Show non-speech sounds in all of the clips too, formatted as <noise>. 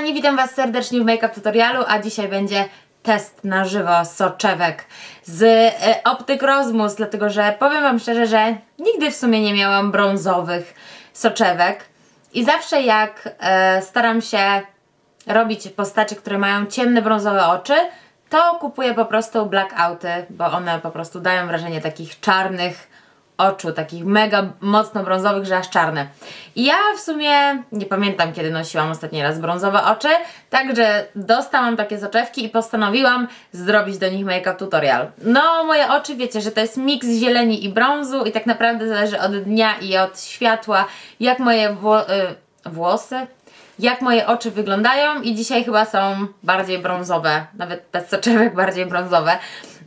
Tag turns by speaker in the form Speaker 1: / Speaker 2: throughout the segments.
Speaker 1: kochani, witam Was serdecznie w Make Up Tutorialu, a dzisiaj będzie test na żywo soczewek z e, Optyk Rozmus, dlatego że powiem Wam szczerze, że nigdy w sumie nie miałam brązowych soczewek i zawsze jak e, staram się robić postacie, które mają ciemne brązowe oczy, to kupuję po prostu blackouty, bo one po prostu dają wrażenie takich czarnych oczu, takich mega mocno brązowych, że aż czarne. I ja w sumie nie pamiętam, kiedy nosiłam ostatni raz brązowe oczy, także dostałam takie soczewki i postanowiłam zrobić do nich make-up tutorial. No, moje oczy, wiecie, że to jest miks zieleni i brązu i tak naprawdę zależy od dnia i od światła, jak moje wło- y, włosy, jak moje oczy wyglądają i dzisiaj chyba są bardziej brązowe, nawet bez soczewek bardziej brązowe.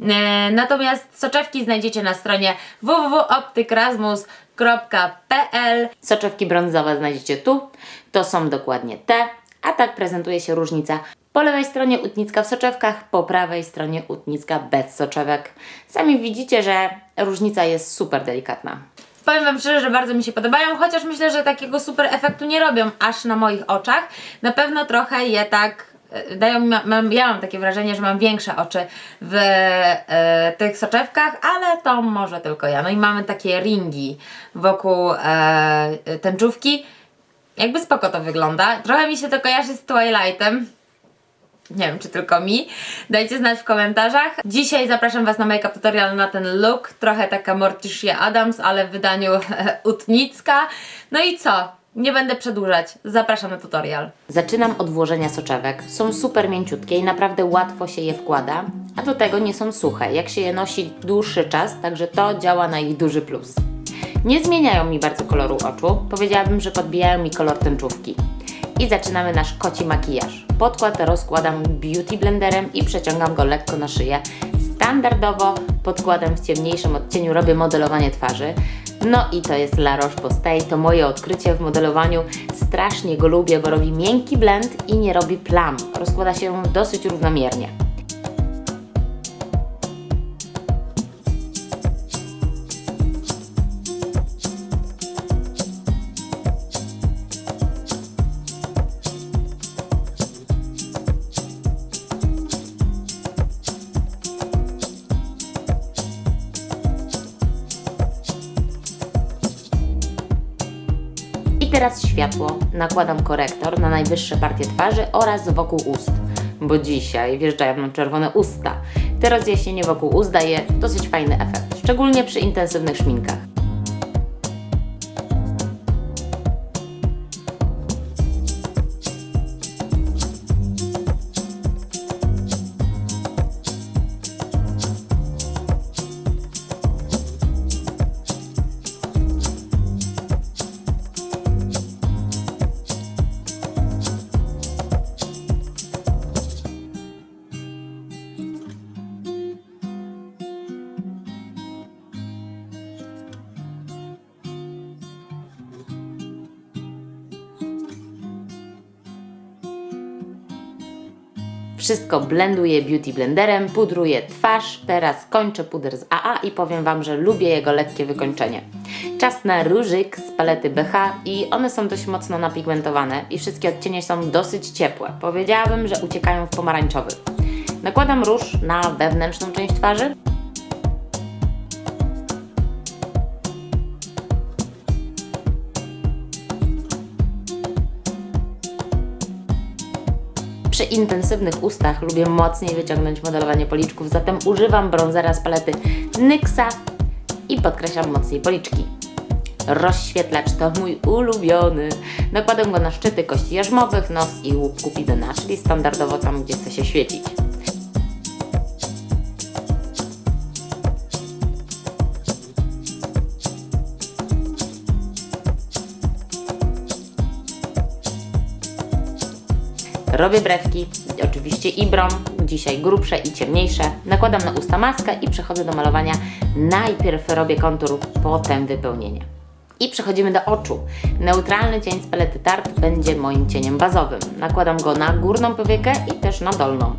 Speaker 1: E, Natomiast soczewki znajdziecie na stronie www.optykrasmus.pl Soczewki brązowe znajdziecie tu, to są dokładnie te, a tak prezentuje się różnica. Po lewej stronie utnicka w soczewkach, po prawej stronie utnicka bez soczewek. Sami widzicie, że różnica jest super delikatna. Powiem Wam szczerze, że bardzo mi się podobają, chociaż myślę, że takiego super efektu nie robią aż na moich oczach. Na pewno trochę je tak e, dają ja mam takie wrażenie, że mam większe oczy w e, tych soczewkach, ale to może tylko ja. No i mamy takie ringi wokół e, tęczówki. Jakby spoko to wygląda. Trochę mi się to kojarzy z Twilightem. Nie wiem, czy tylko mi. Dajcie znać w komentarzach. Dzisiaj zapraszam Was na make-up tutorial na ten look. Trochę taka Morticia Adams, ale w wydaniu <laughs> utnicka. No i co? Nie będę przedłużać. Zapraszam na tutorial. Zaczynam od włożenia soczewek. Są super mięciutkie i naprawdę łatwo się je wkłada. A do tego nie są suche, jak się je nosi dłuższy czas, także to działa na ich duży plus. Nie zmieniają mi bardzo koloru oczu. Powiedziałabym, że podbijają mi kolor tęczówki. I zaczynamy nasz koci makijaż. Podkład rozkładam beauty blenderem i przeciągam go lekko na szyję. Standardowo podkładem w ciemniejszym odcieniu robię modelowanie twarzy. No i to jest La Roche-Posay, to moje odkrycie w modelowaniu. Strasznie go lubię, bo robi miękki blend i nie robi plam. Rozkłada się dosyć równomiernie. Teraz światło. Nakładam korektor na najwyższe partie twarzy oraz wokół ust. Bo dzisiaj wjeżdżają nam czerwone usta. Te rozjaśnienie wokół ust daje dosyć fajny efekt, szczególnie przy intensywnych szminkach. Wszystko blenduję beauty blenderem, pudruję twarz, teraz kończę puder z AA i powiem Wam, że lubię jego lekkie wykończenie. Czas na różyk z palety BH i one są dość mocno napigmentowane i wszystkie odcienie są dosyć ciepłe. Powiedziałabym, że uciekają w pomarańczowy. Nakładam róż na wewnętrzną część twarzy. Przy intensywnych ustach lubię mocniej wyciągnąć modelowanie policzków, zatem używam bronzera z palety NYXa i podkreślam mocniej policzki. Rozświetlacz to mój ulubiony. Nakładam go na szczyty kości jarzmowych, nos i łub kupidyna, czyli standardowo tam, gdzie chce się świecić. Robię brewki, oczywiście ibrą, dzisiaj grubsze i ciemniejsze. Nakładam na usta maskę i przechodzę do malowania. Najpierw robię kontur, potem wypełnienie. I przechodzimy do oczu. Neutralny cień z palety Tarte będzie moim cieniem bazowym. Nakładam go na górną powiekę i też na dolną.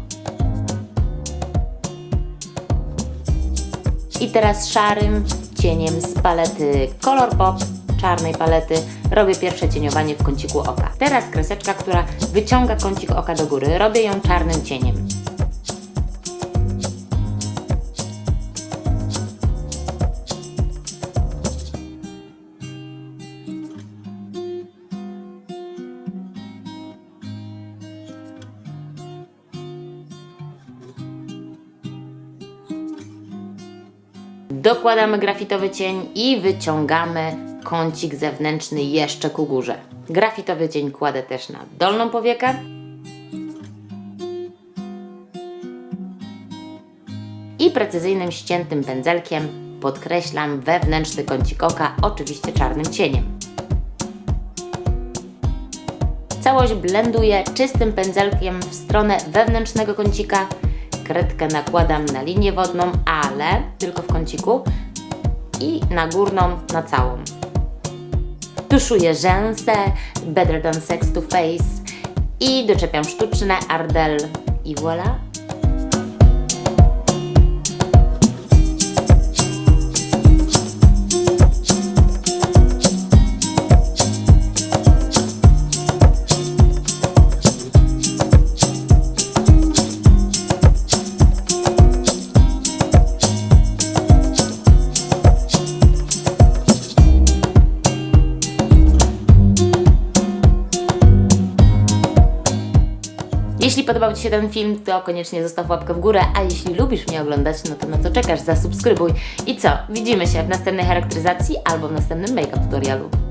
Speaker 1: I teraz szarym cieniem z palety Color Pop czarnej palety robię pierwsze cieniowanie w kąciku oka. Teraz kreseczka, która wyciąga kącik oka do góry, robię ją czarnym cieniem. Dokładamy grafitowy cień i wyciągamy kącik zewnętrzny jeszcze ku górze. Grafitowy cień kładę też na dolną powiekę. I precyzyjnym ściętym pędzelkiem podkreślam wewnętrzny kącik oka, oczywiście czarnym cieniem. Całość blenduję czystym pędzelkiem w stronę wewnętrznego kącika. Kredkę nakładam na linię wodną, ale tylko w kąciku i na górną na całą. Tuszuję rzęsę, Better Than Sex to Face i doczepiam sztuczne Ardell i voilà. Jeśli podobał Ci się ten film, to koniecznie zostaw łapkę w górę, a jeśli lubisz mnie oglądać, no to na co czekasz? Zasubskrybuj. I co? Widzimy się w następnej charakteryzacji albo w następnym make-up tutorialu.